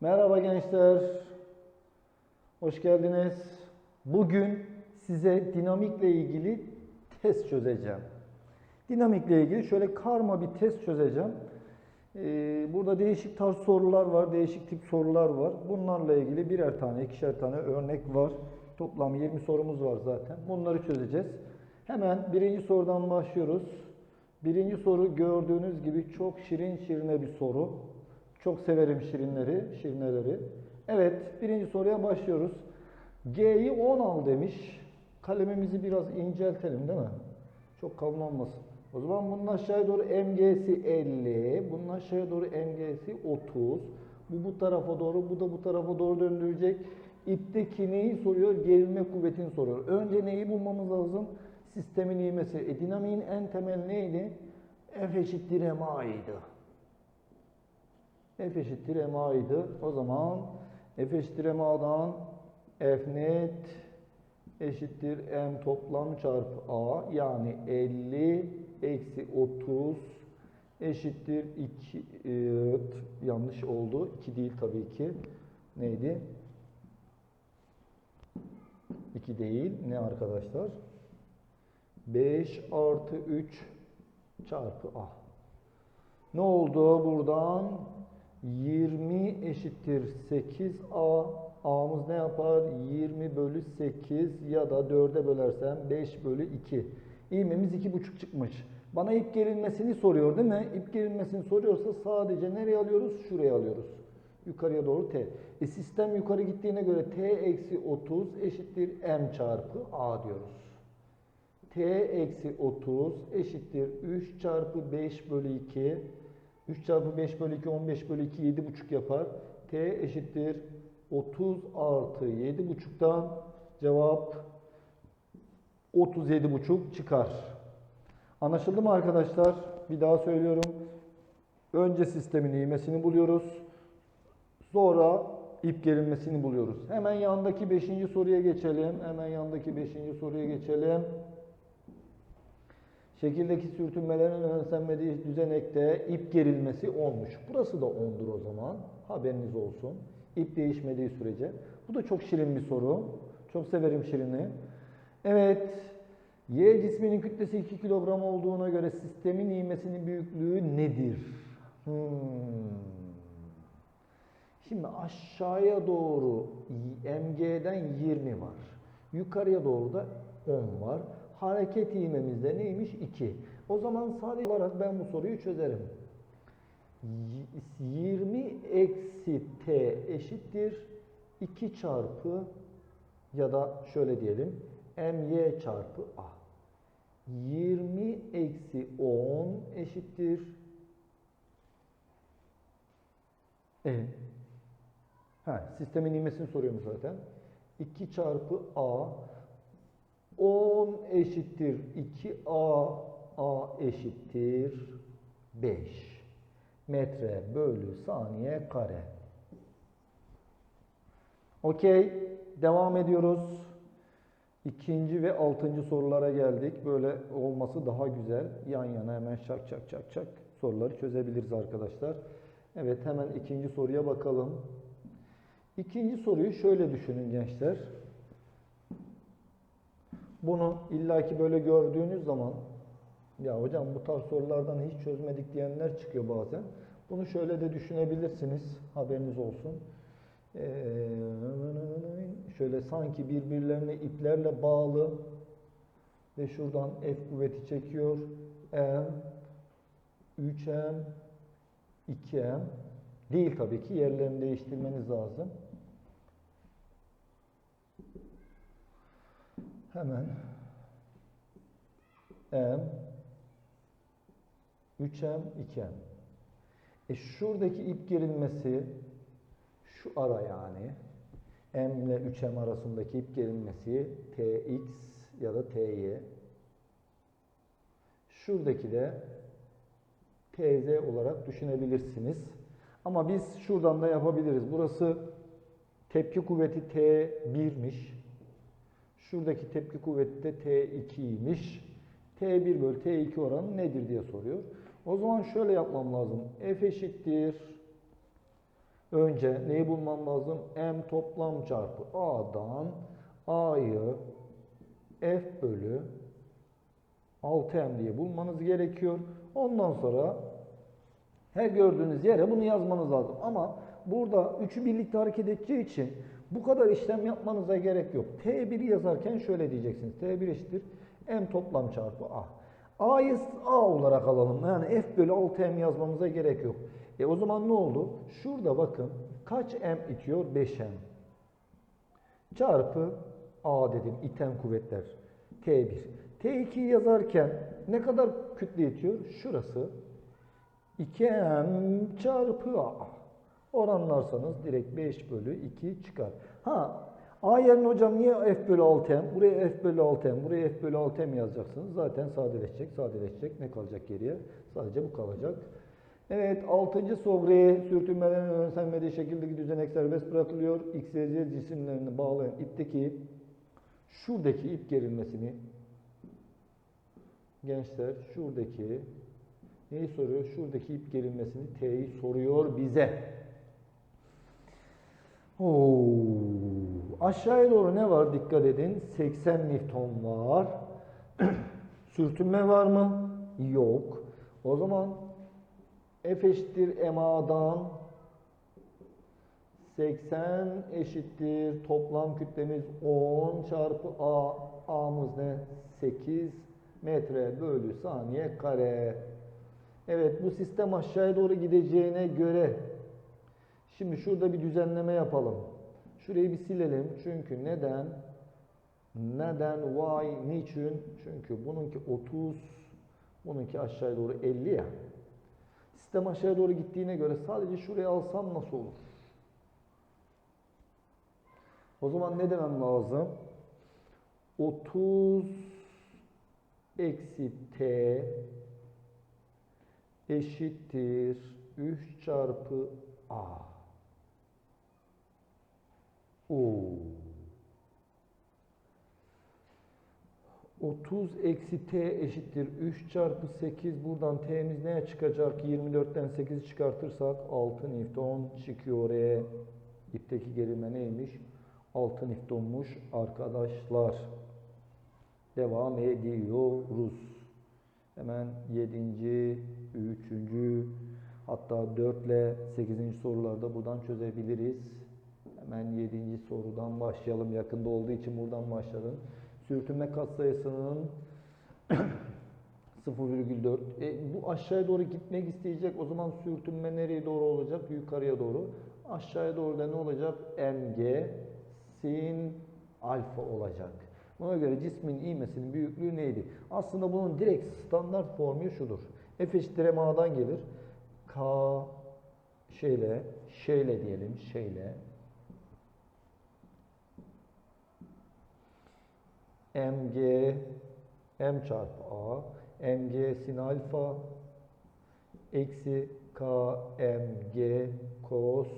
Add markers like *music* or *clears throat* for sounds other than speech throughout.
Merhaba gençler. Hoş geldiniz. Bugün size dinamikle ilgili test çözeceğim. Dinamikle ilgili şöyle karma bir test çözeceğim. Ee, burada değişik tarz sorular var, değişik tip sorular var. Bunlarla ilgili birer tane, ikişer tane örnek var. Toplam 20 sorumuz var zaten. Bunları çözeceğiz. Hemen birinci sorudan başlıyoruz. Birinci soru gördüğünüz gibi çok şirin şirine bir soru. Çok severim şirinleri, şirineleri. Evet, birinci soruya başlıyoruz. G'yi 10 al demiş. Kalemimizi biraz inceltelim değil mi? Çok kalın olmasın. O zaman bunun aşağıya doğru MG'si 50, bunun aşağıya doğru MG'si 30. Bu bu tarafa doğru, bu da bu tarafa doğru döndürecek. İpteki neyi soruyor? Gerilme kuvvetini soruyor. Önce neyi bulmamız lazım? Sistemin ivmesi. E, dinamiğin en temel neydi? F eşittir MA'ydı. F eşittir MA'ydı. O zaman F eşittir MA'dan F net eşittir M toplam çarpı A yani 50 eksi 30 eşittir 2 e, yanlış oldu. 2 değil tabii ki. Neydi? 2 değil. Ne arkadaşlar? 5 artı 3 çarpı A. Ne oldu buradan? 20 eşittir 8A. A'mız ne yapar? 20 bölü 8 ya da 4'e bölersem 5 bölü 2. İğmemiz 2,5 çıkmış. Bana ip gerilmesini soruyor değil mi? İp gerilmesini soruyorsa sadece nereye alıyoruz? Şuraya alıyoruz. Yukarıya doğru T. E sistem yukarı gittiğine göre T eksi 30 eşittir M çarpı A diyoruz. T eksi 30 eşittir 3 çarpı 5 bölü 2. 3 çarpı 5 bölü 2 15 bölü 2 7,5 yapar. T eşittir 30 artı 7,5'tan cevap 37,5 çıkar. Anlaşıldı mı arkadaşlar? Bir daha söylüyorum. Önce sistemin ivmesini buluyoruz. Sonra ip gerilmesini buluyoruz. Hemen yandaki 5. soruya geçelim. Hemen yandaki 5. soruya geçelim. Şekildeki sürtünmelerin önemsenmediği düzenekte ip gerilmesi olmuş. Burası da 10'dur o zaman. Haberiniz olsun. İp değişmediği sürece. Bu da çok şirin bir soru. Çok severim şirini. Evet. Y cisminin kütlesi 2 kilogram olduğuna göre sistemin ivmesinin büyüklüğü nedir? Hmm. Şimdi aşağıya doğru MG'den 20 var. Yukarıya doğru da 10 var. Hareket ivmemizde neymiş? 2. O zaman sadece olarak ben bu soruyu çözerim. 20 eksi t eşittir 2 çarpı ya da şöyle diyelim my çarpı a. 20 eksi 10 eşittir e. Ha, sistemin ivmesini soruyorum zaten. 2 çarpı a 10 eşittir 2a a eşittir 5 metre bölü saniye kare. Okey. Devam ediyoruz. İkinci ve altıncı sorulara geldik. Böyle olması daha güzel. Yan yana hemen çak çak çak çak soruları çözebiliriz arkadaşlar. Evet hemen ikinci soruya bakalım. İkinci soruyu şöyle düşünün gençler. Bunu illaki böyle gördüğünüz zaman ya hocam bu tarz sorulardan hiç çözmedik diyenler çıkıyor bazen. Bunu şöyle de düşünebilirsiniz. Haberiniz olsun. Ee, şöyle sanki birbirlerine iplerle bağlı ve şuradan F kuvveti çekiyor. M 3M 2M değil tabii ki yerlerini değiştirmeniz lazım. Hemen M 3M 2M. E şuradaki ip gerilmesi şu ara yani M ile 3M arasındaki ip gerilmesi TX ya da TY. Şuradaki de TZ olarak düşünebilirsiniz. Ama biz şuradan da yapabiliriz. Burası tepki kuvveti T1'miş. Şuradaki tepki kuvveti de T2'ymiş. T1 bölü T2 oranı nedir diye soruyor. O zaman şöyle yapmam lazım. F eşittir Önce neyi bulmam lazım? M toplam çarpı A'dan A'yı F bölü 6M diye bulmanız gerekiyor. Ondan sonra her gördüğünüz yere bunu yazmanız lazım. Ama burada üçü birlikte hareket edeceği için bu kadar işlem yapmanıza gerek yok. T1 yazarken şöyle diyeceksiniz. T1 eşittir M toplam çarpı A. A'yı A olarak alalım. Yani F bölü 6M yazmamıza gerek yok. E o zaman ne oldu? Şurada bakın kaç M itiyor? 5M. Çarpı A dedim iten kuvvetler. T1. T2 yazarken ne kadar kütle itiyor? Şurası. 2M çarpı A. Oranlarsanız direkt 5 bölü 2 çıkar. Ha A yerine hocam niye F bölü 6M? Buraya F bölü 6M, buraya F bölü 6M yazacaksınız. Zaten sadeleşecek, sadeleşecek. Ne kalacak geriye? Sadece bu kalacak. Evet, 6. sovre sürtünmelerin önemsenmediği şekildeki düzenek serbest bırakılıyor. X, Y, Z cisimlerini bağlayan ipteki şuradaki ip gerilmesini gençler şuradaki neyi soruyor? Şuradaki ip gerilmesini T'yi soruyor bize. Oo, aşağıya doğru ne var? Dikkat edin. 80 Newton var. *clears throat* Sürtünme var mı? Yok. O zaman F eşittir MA'dan 80 eşittir toplam kütlemiz 10 çarpı A. A'mız ne? 8 metre bölü saniye kare. Evet bu sistem aşağıya doğru gideceğine göre şimdi şurada bir düzenleme yapalım. Şurayı bir silelim. Çünkü neden? Neden? Why? Niçin? Çünkü bununki 30, bununki aşağıya doğru 50 ya. Sistem aşağıya doğru gittiğine göre sadece şurayı alsam nasıl olur? O zaman ne demem lazım? 30 eksi t eşittir 3 çarpı a. Oo. 30 eksi t eşittir 3 çarpı 8. Buradan t'miz neye çıkacak? 24'ten 8'i çıkartırsak 6 Newton çıkıyor oraya. İpteki gerilme neymiş? 6 Newton'muş arkadaşlar. Devam ediyoruz. Hemen 7. 3. hatta 4 ile 8. sorularda buradan çözebiliriz. Hemen 7. sorudan başlayalım. Yakında olduğu için buradan başlayalım. Sürtünme katsayısının 0,4. *clears throat* E, bu aşağıya doğru gitmek isteyecek. O zaman sürtünme nereye doğru olacak? Yukarıya doğru. Aşağıya doğru da ne olacak? mg sin alfa olacak. Buna göre cismin ivmesinin büyüklüğü neydi? Aslında bunun direkt standart formülü şudur. F eşittir ma'dan gelir. K şeyle, şeyle diyelim, şeyle. Mg m çarpı a mg sin alfa eksi k mg cos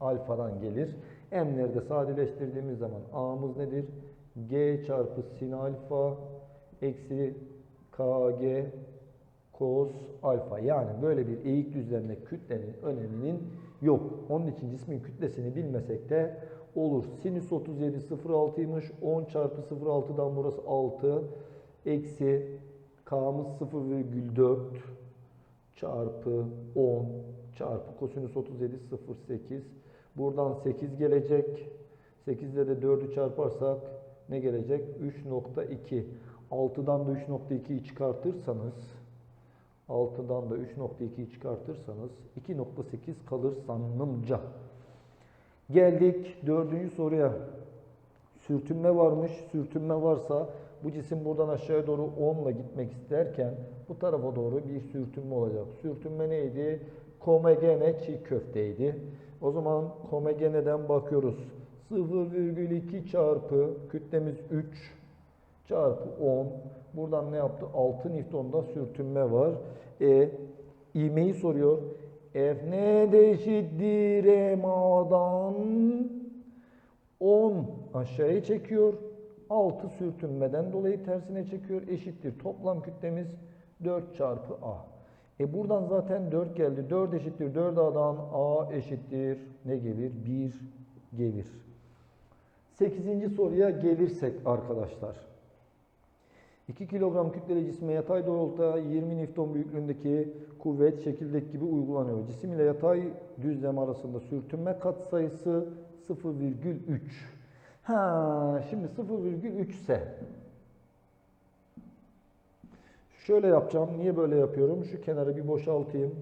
alfadan gelir. M'leri de sadeleştirdiğimiz zaman a'mız nedir? g çarpı sin alfa eksi kg cos alfa. Yani böyle bir eğik düzlemde kütlenin öneminin yok. Onun için cismin kütlesini bilmesek de olur. Sinüs 37 0,6'ymış. 10 çarpı 0,6'dan burası 6. Eksi k'mız 0,4 çarpı 10 çarpı kosinüs 37 0,8. Buradan 8 gelecek. 8 ile de 4'ü çarparsak ne gelecek? 3.2. 6'dan da 3.2'yi çıkartırsanız 6'dan da 3.2'yi çıkartırsanız 2.8 kalır sanımca. Geldik dördüncü soruya. Sürtünme varmış. Sürtünme varsa bu cisim buradan aşağıya doğru 10 ile gitmek isterken bu tarafa doğru bir sürtünme olacak. Sürtünme neydi? Komegene çiğ köfteydi. O zaman komegeneden bakıyoruz. 0,2 çarpı kütlemiz 3 çarpı 10. Buradan ne yaptı? 6 Newton'da sürtünme var. E, ivmeyi soruyor. F ne de eşittir MA'dan 10 aşağıya çekiyor. 6 sürtünmeden dolayı tersine çekiyor. Eşittir. Toplam kütlemiz 4 çarpı A. E buradan zaten 4 geldi. 4 eşittir 4 A'dan A eşittir ne gelir? 1 gelir. 8. soruya gelirsek arkadaşlar. 2 kilogram kütleli cisme yatay doğrultuda 20 Newton büyüklüğündeki kuvvet şekildeki gibi uygulanıyor. Cisim ile yatay düzlem arasında sürtünme katsayısı 0,3. Ha, şimdi 0,3 ise şöyle yapacağım. Niye böyle yapıyorum? Şu kenarı bir boşaltayım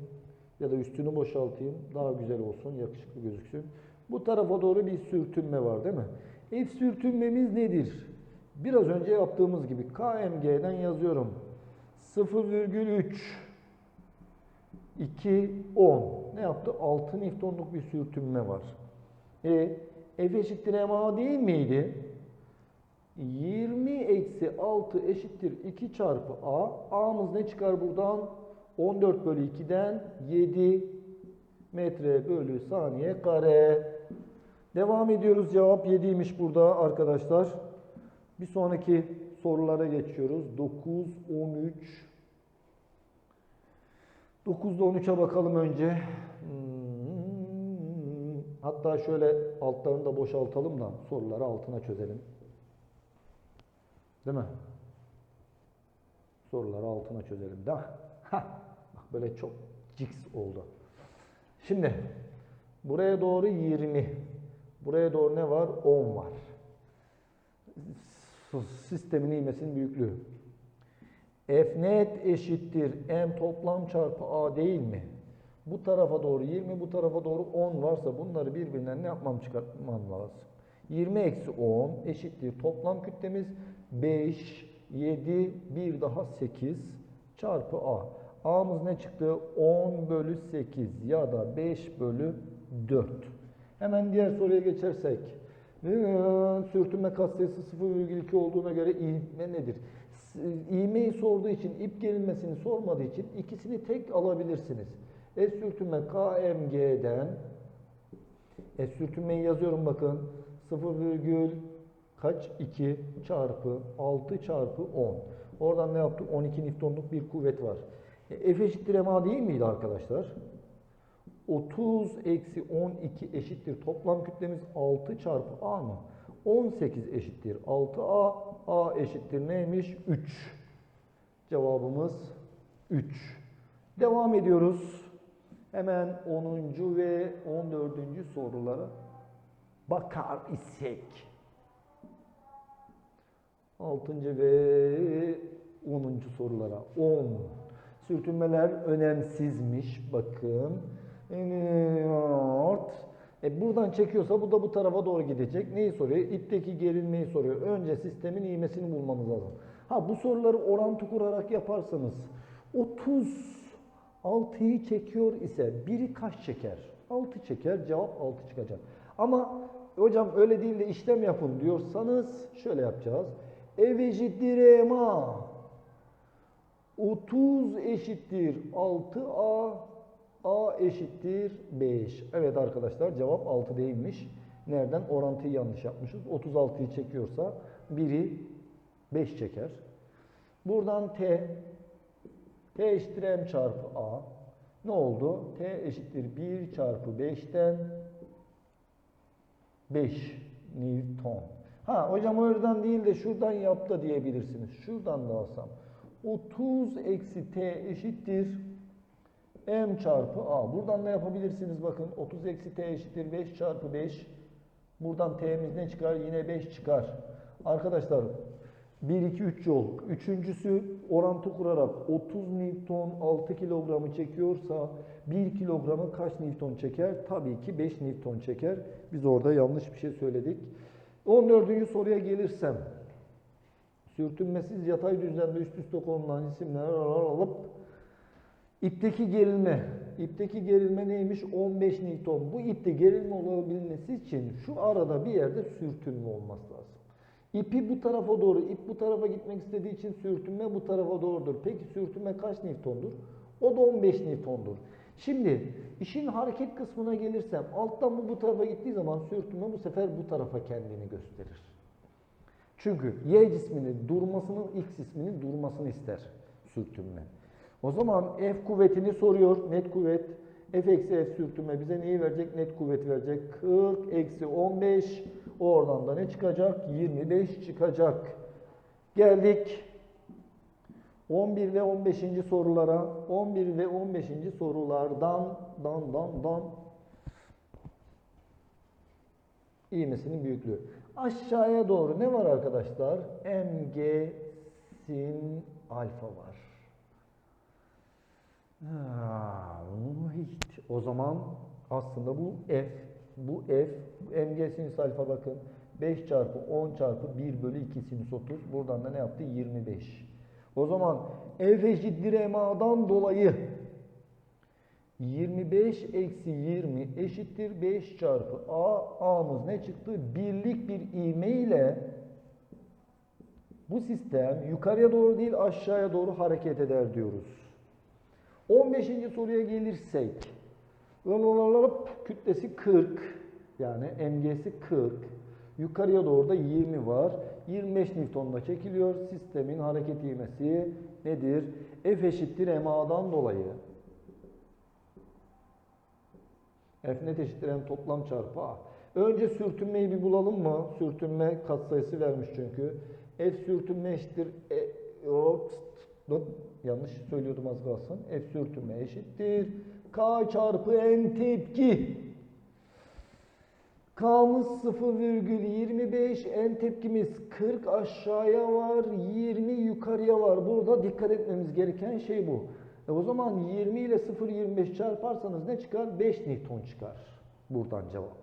ya da üstünü boşaltayım. Daha güzel olsun, yakışıklı gözüksün. Bu tarafa doğru bir sürtünme var değil mi? F sürtünmemiz nedir? Biraz önce yaptığımız gibi KMG'den yazıyorum. 0,3 2 10 ne yaptı? 6 Newton'luk bir sürtünme var. E F eşittir MA değil miydi? 20 eksi 6 eşittir 2 çarpı A. A'mız ne çıkar buradan? 14 bölü 2'den 7 metre bölü saniye kare. Devam ediyoruz. Cevap 7'ymiş burada arkadaşlar. Bir sonraki sorulara geçiyoruz. 9, 13. 9'da 13'e bakalım önce. Hmm. Hatta şöyle altlarını da boşaltalım da soruları altına çözelim. Değil mi? Soruları altına çözelim. Değil mi? Bak böyle çok ciks oldu. Şimdi buraya doğru 20. Buraya doğru ne var? 10 var. Sistemin ivmesinin büyüklüğü. F net eşittir M toplam çarpı A değil mi? Bu tarafa doğru 20, bu tarafa doğru 10 varsa bunları birbirinden ne yapmam çıkartmam lazım? 20 eksi 10 eşittir toplam kütlemiz 5, 7, bir daha 8 çarpı A. A'mız ne çıktı? 10 bölü 8 ya da 5 bölü 4. Hemen diğer soruya geçersek. Sürtünme katsayısı 0,2 olduğuna göre ivme nedir? İvmeyi sorduğu için ip gerilmesini sormadığı için ikisini tek alabilirsiniz. S sürtünme KMG'den S sürtünmeyi yazıyorum bakın. 0, kaç? 2 çarpı 6 çarpı 10. Oradan ne yaptık? 12 Newton'luk bir kuvvet var. E, F eşittir MA değil miydi arkadaşlar? 30 eksi 12 eşittir. Toplam kütlemiz 6 çarpı A mı? 18 eşittir 6A. A eşittir neymiş? 3. Cevabımız 3. Devam ediyoruz. Hemen 10. ve 14. sorulara bakar isek. 6. ve 10. sorulara 10. Sürtünmeler önemsizmiş. Bakın. E buradan çekiyorsa bu da bu tarafa doğru gidecek. Neyi soruyor? İpteki gerilmeyi soruyor. Önce sistemin iğmesini bulmamız lazım. Ha bu soruları orantı kurarak yaparsanız 36'yı çekiyor ise biri kaç çeker? 6 çeker. Cevap 6 çıkacak. Ama hocam öyle değil de işlem yapın diyorsanız şöyle yapacağız. Ev eşittir EMA. 30 eşittir 6A Eşittir 5. Evet arkadaşlar cevap 6 değilmiş. Nereden? Orantıyı yanlış yapmışız. 36'yı çekiyorsa biri 5 çeker. Buradan T. T eşittir M çarpı A. Ne oldu? T eşittir 1 çarpı 5'ten 5 Newton. Ha hocam oradan değil de şuradan yap da diyebilirsiniz. Şuradan da alsam. 30 eksi T eşittir m çarpı a. Buradan ne yapabilirsiniz? Bakın 30 eksi t eşittir 5 çarpı 5. Buradan t'miz ne çıkar? Yine 5 çıkar. Arkadaşlar 1, 2, 3 yol. Üçüncüsü orantı kurarak 30 Newton 6 kilogramı çekiyorsa 1 kilogramı kaç Newton çeker? Tabii ki 5 Newton çeker. Biz orada yanlış bir şey söyledik. 14. soruya gelirsem sürtünmesiz yatay düzlemde üst üste konulan cisimler alıp İpteki gerilme. İpteki gerilme neymiş? 15 Newton. Bu ipte gerilme olabilmesi için şu arada bir yerde sürtünme olması lazım. İpi bu tarafa doğru, ip bu tarafa gitmek istediği için sürtünme bu tarafa doğrudur. Peki sürtünme kaç Newton'dur? O da 15 Newton'dur. Şimdi işin hareket kısmına gelirsem alttan bu bu tarafa gittiği zaman sürtünme bu sefer bu tarafa kendini gösterir. Çünkü Y cisminin durmasını, X cisminin durmasını ister sürtünme. O zaman F kuvvetini soruyor. Net kuvvet. F eksi F sürtünme bize neyi verecek? Net kuvvet verecek. 40 eksi 15. Oradan da ne çıkacak? 25 çıkacak. Geldik 11 ve 15. sorulara. 11 ve 15. sorulardan dan dan dan İğmesinin büyüklüğü. Aşağıya doğru ne var arkadaşlar? Mg sin alfa var. Ha. O zaman aslında bu f. Bu f. Mg sinüs alfa bakın. 5 çarpı 10 çarpı 1 bölü 2 sinüs 30. Buradan da ne yaptı? 25. O zaman f eşittir MA'dan dolayı 25 eksi 20 eşittir 5 çarpı A. A'mız ne çıktı? Birlik bir ivme ile bu sistem yukarıya doğru değil aşağıya doğru hareket eder diyoruz. 15. soruya gelirsek lalalalalap, kütlesi 40 yani MG'si 40 yukarıya doğru da 20 var 25 Newton'la çekiliyor sistemin hareket ivmesi nedir? F eşittir MA'dan dolayı F net eşittir M toplam çarpı A. Önce sürtünmeyi bir bulalım mı? Sürtünme katsayısı vermiş çünkü. F sürtünme eşittir e, tıt, yanlış söylüyordum az kalsın. F sürtünme eşittir. K çarpı N tepki. K'mız 0,25, N tepkimiz 40 aşağıya var, 20 yukarıya var. Burada dikkat etmemiz gereken şey bu. E o zaman 20 ile 0,25 çarparsanız ne çıkar? 5 Newton çıkar. Buradan cevap.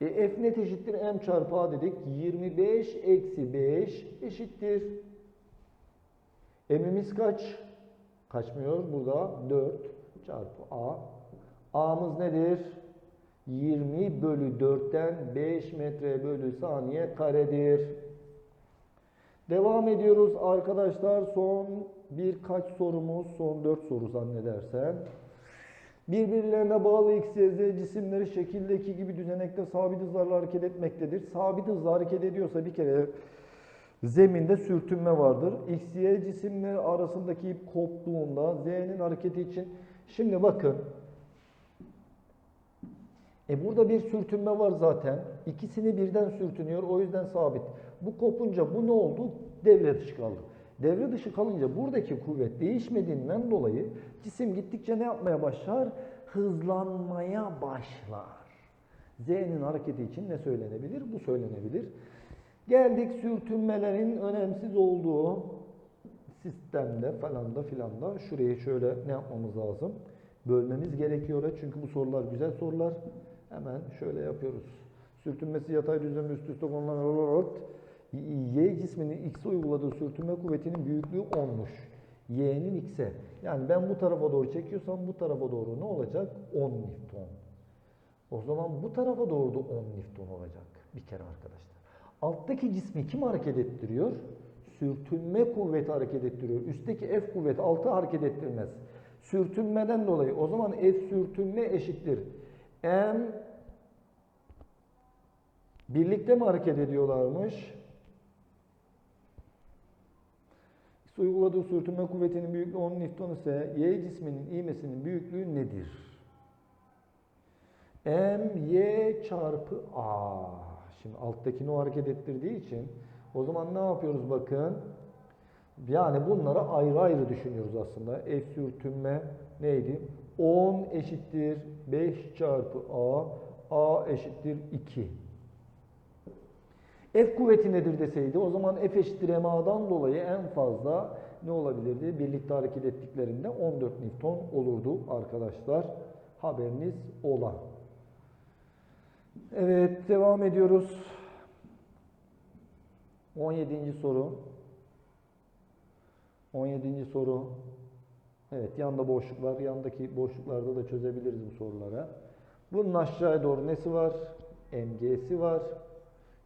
E F net eşittir M çarpı A dedik. 25 eksi 5 eşittir. M'imiz kaç? Kaçmıyor. Burada 4 çarpı A. A'mız nedir? 20 bölü 4'ten 5 metre bölü saniye karedir. Devam ediyoruz arkadaşlar. Son birkaç sorumuz. Son 4 soru zannedersem. Birbirlerine bağlı x, y, z cisimleri şekildeki gibi düzenekte sabit hızlarla hareket etmektedir. Sabit hızla hareket ediyorsa bir kere zeminde sürtünme vardır. X, y cisimleri arasındaki ip koptuğunda z'nin hareketi için şimdi bakın e burada bir sürtünme var zaten. İkisini birden sürtünüyor. O yüzden sabit. Bu kopunca bu ne oldu? Devre dışı kaldı. Devre dışı kalınca buradaki kuvvet değişmediğinden dolayı cisim gittikçe ne yapmaya başlar? Hızlanmaya başlar. Z'nin hareketi için ne söylenebilir? Bu söylenebilir. Geldik sürtünmelerin önemsiz olduğu sistemde falan da filan da şurayı şöyle ne yapmamız lazım? Bölmemiz gerekiyor. Çünkü bu sorular güzel sorular. Hemen şöyle yapıyoruz. Sürtünmesi yatay düzlemde üst üste konulan Y cisminin X'e uyguladığı sürtünme kuvvetinin büyüklüğü 10'muş. Y'nin X'e. Yani ben bu tarafa doğru çekiyorsam bu tarafa doğru ne olacak? 10 Newton. O zaman bu tarafa doğru da 10 Newton olacak. Bir kere arkadaşlar. Alttaki cismi kim hareket ettiriyor? Sürtünme kuvveti hareket ettiriyor. Üstteki F kuvveti altı hareket ettirmez. Sürtünmeden dolayı o zaman F sürtünme eşittir. M birlikte mi hareket ediyorlarmış? Uyguladığı sürtünme kuvvetinin büyüklüğü 10 Newton ise Y cisminin ivmesinin büyüklüğü nedir? M, Y çarpı A. Şimdi alttakini o hareket ettirdiği için o zaman ne yapıyoruz bakın. Yani bunları ayrı ayrı düşünüyoruz aslında. F sürtünme neydi? 10 eşittir 5 çarpı A. A eşittir 2. F kuvveti nedir deseydi o zaman F eşittir MA'dan dolayı en fazla ne olabilirdi? Birlikte hareket ettiklerinde 14 Newton olurdu arkadaşlar. Haberiniz ola. Evet devam ediyoruz. 17. soru. 17. soru. Evet yanda boşluk var. Yandaki boşluklarda da çözebiliriz bu sorulara. Bunun aşağıya doğru nesi var? MG'si var.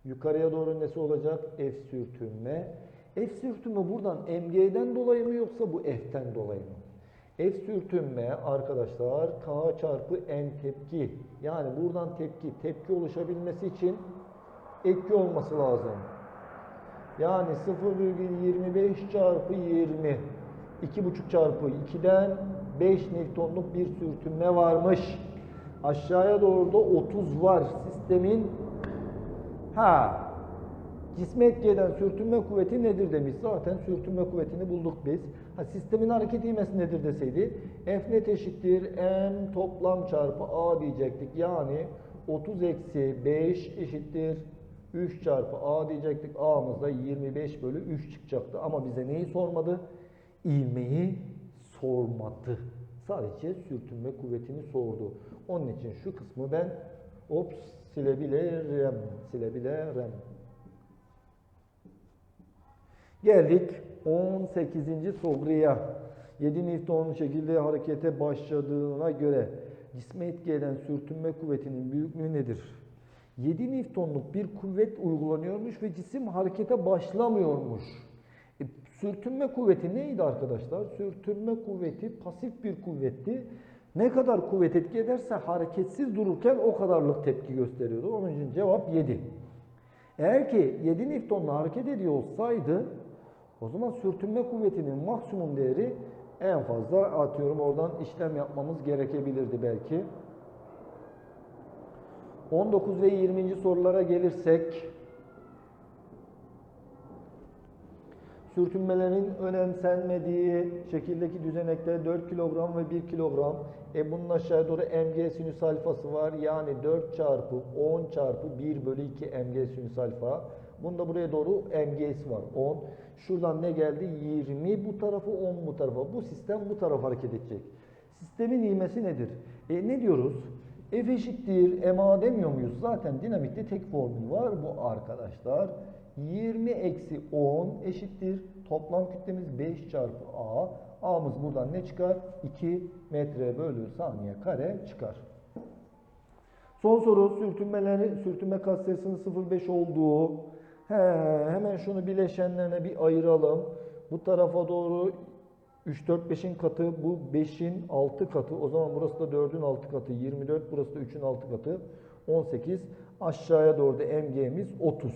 Yukarıya doğru nesi olacak? F sürtünme. F sürtünme buradan MG'den dolayı mı yoksa bu F'ten dolayı mı? F sürtünme arkadaşlar K çarpı N tepki. Yani buradan tepki, tepki oluşabilmesi için etki olması lazım. Yani 0,25 çarpı 20. 2,5 çarpı 2'den 5 Newton'luk bir sürtünme varmış. Aşağıya doğru da 30 var. Sistemin ha cisme etki eden sürtünme kuvveti nedir demiş. Zaten sürtünme kuvvetini bulduk biz. Ha, sistemin hareket ivmesi nedir deseydi F net eşittir M toplam çarpı A diyecektik. Yani 30 eksi 5 eşittir 3 çarpı A diyecektik. A'mız da 25 bölü 3 çıkacaktı. Ama bize neyi sormadı? İvmeyi sormadı. Sadece sürtünme kuvvetini sordu. Onun için şu kısmı ben ops silebilirim. Silebilirim. Geldik 18. soruya. 7 Newton şekilde harekete başladığına göre cisme etki eden sürtünme kuvvetinin büyüklüğü nedir? 7 Newton'luk bir kuvvet uygulanıyormuş ve cisim harekete başlamıyormuş. E, sürtünme kuvveti neydi arkadaşlar? Sürtünme kuvveti pasif bir kuvvetti. Ne kadar kuvvet etki ederse hareketsiz dururken o kadarlık tepki gösteriyordu. Onun için cevap 7. Eğer ki 7 Newton'la hareket ediyor olsaydı o zaman sürtünme kuvvetinin maksimum değeri en fazla atıyorum oradan işlem yapmamız gerekebilirdi belki. 19 ve 20. sorulara gelirsek sürtünmelerin önemsenmediği şekildeki düzenekte 4 kilogram ve 1 kilogram. E bunun aşağı doğru mg sinüs alfası var. Yani 4 çarpı 10 çarpı 1 bölü 2 mg sinüs alfa. Bunda buraya doğru mg'si var 10. Şuradan ne geldi? 20 bu tarafı 10 bu tarafa. Bu sistem bu tarafa hareket edecek. Sistemin ivmesi nedir? E ne diyoruz? F eşittir ma demiyor muyuz? Zaten dinamikte tek formül var bu arkadaşlar. 20 eksi 10 eşittir. Toplam kütlemiz 5 çarpı A. A'mız buradan ne çıkar? 2 metre bölü saniye kare çıkar. Son soru sürtünmeleri, sürtünme katsayısının 0,5 olduğu. He, hemen şunu bileşenlerine bir ayıralım. Bu tarafa doğru 3, 4, 5'in katı, bu 5'in 6 katı. O zaman burası da 4'ün 6 katı, 24, burası da 3'ün 6 katı, 18. Aşağıya doğru da mg'miz 30.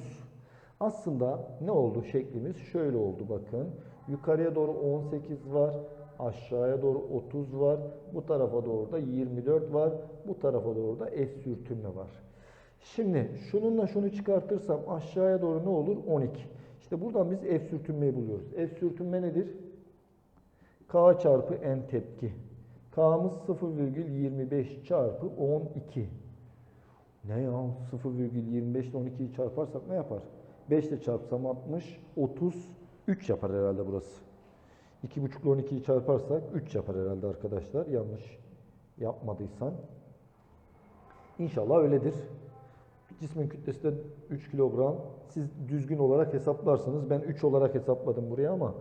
Aslında ne oldu şeklimiz? Şöyle oldu bakın. Yukarıya doğru 18 var, aşağıya doğru 30 var, bu tarafa doğru da 24 var, bu tarafa doğru da S sürtünme var. Şimdi şununla şunu çıkartırsam aşağıya doğru ne olur? 12. İşte buradan biz F sürtünmeyi buluyoruz. F sürtünme nedir? K çarpı N tepki. K'mız 0,25 çarpı 12. Ne ya? 0,25 ile 12'yi çarparsak ne yapar? 5 ile çarpsam 60, 33 yapar herhalde burası. 2,5 ile 12'yi çarparsak 3 yapar herhalde arkadaşlar. Yanlış yapmadıysam. İnşallah öyledir. Cismin kütlesi de 3 kilogram. Siz düzgün olarak hesaplarsanız ben 3 olarak hesapladım buraya ama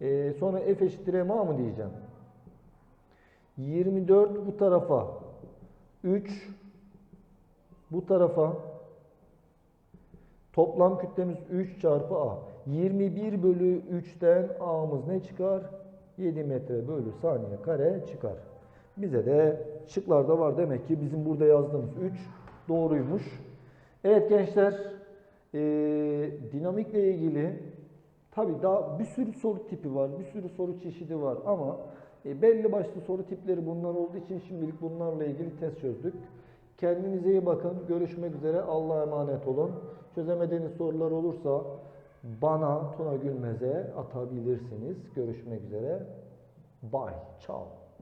e, sonra F eşittir MA mı diyeceğim? 24 bu tarafa 3 bu tarafa toplam kütlemiz 3 çarpı A. 21 bölü 3'ten A'mız ne çıkar? 7 metre bölü saniye kare çıkar. Bize de şıklarda var demek ki bizim burada yazdığımız 3 doğruymuş. Evet gençler, e, dinamikle ilgili tabii daha bir sürü soru tipi var, bir sürü soru çeşidi var ama e, belli başlı soru tipleri bunlar olduğu için şimdilik bunlarla ilgili test çözdük. Kendinize iyi bakın. Görüşmek üzere. Allah'a emanet olun. Çözemediğiniz sorular olursa bana Tuna Gülmez'e atabilirsiniz. Görüşmek üzere. Bye. Ciao.